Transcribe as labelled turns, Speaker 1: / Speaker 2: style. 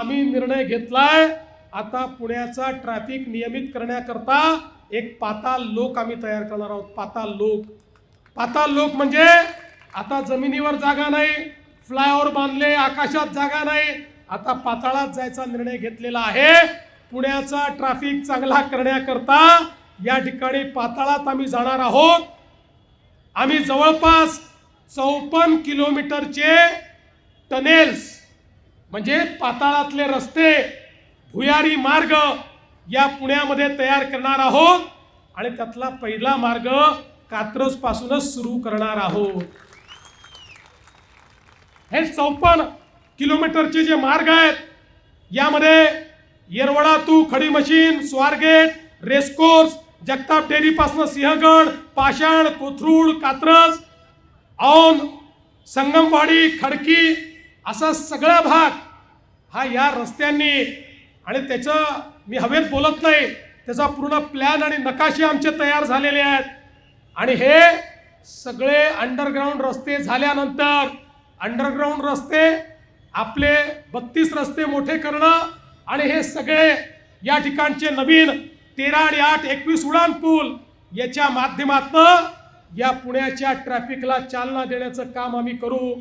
Speaker 1: आम्ही निर्णय घेतलाय. आता पुण्याचा ट्रॅफिक नियमित करण्याकरता एक पाताल लोक आम्ही तयार करणार आहोत. पाताल लोक. पाताल लोक म्हणजे आता जमिनीवर जागा नाही फ्लायओव्हर बांधले आकाशात जागा नाही. आता पाताळात जायचा निर्णय घेतलेला आहे. पुण्याचा ट्रॅफिक चांगला करण्याकरता या ठिकाणी पाताळात आम्ही जाणार आहोत. आम्ही जवळपास चौपन्न किलोमीटरचे टनेल्स म्हणजे पाताळातले रस्ते भुयारी मार्ग या पुण्यामध्ये तयार करणार आहोत आणि त्यातला पहिला मार्ग कात्रज पासूनच सुरू करणार आहोत. हे चौपन्न किलोमीटरचे जे मार्ग आहेत यामध्ये येरवडा तू खडी मशीन स्वारगेट रेसकोर्स जगताप डेअरीपासून सिंहगड पाषाण कोथरूड कात्रज औंध संगमवाडी खडकी असा सगळा भाग हा या रस्त्यांनी आणि त्याचं मी हवेत बोलत नाही त्याचा पूर्ण प्लॅन आणि नकाशे आमचे तयार झालेले आहेत. आणि हे सगळे अंडरग्राऊंड रस्ते झाल्यानंतर अंडरग्राऊंड रस्ते आपले बत्तीस रस्ते मोठे करणं आणि हे सगळे या ठिकाणचे नवीन तेरा आणि आठ एकवीस उडान पूल याच्या माध्यमातनं या पुण्याच्या ट्रॅफिकला चालना देण्याचं काम आम्ही करू.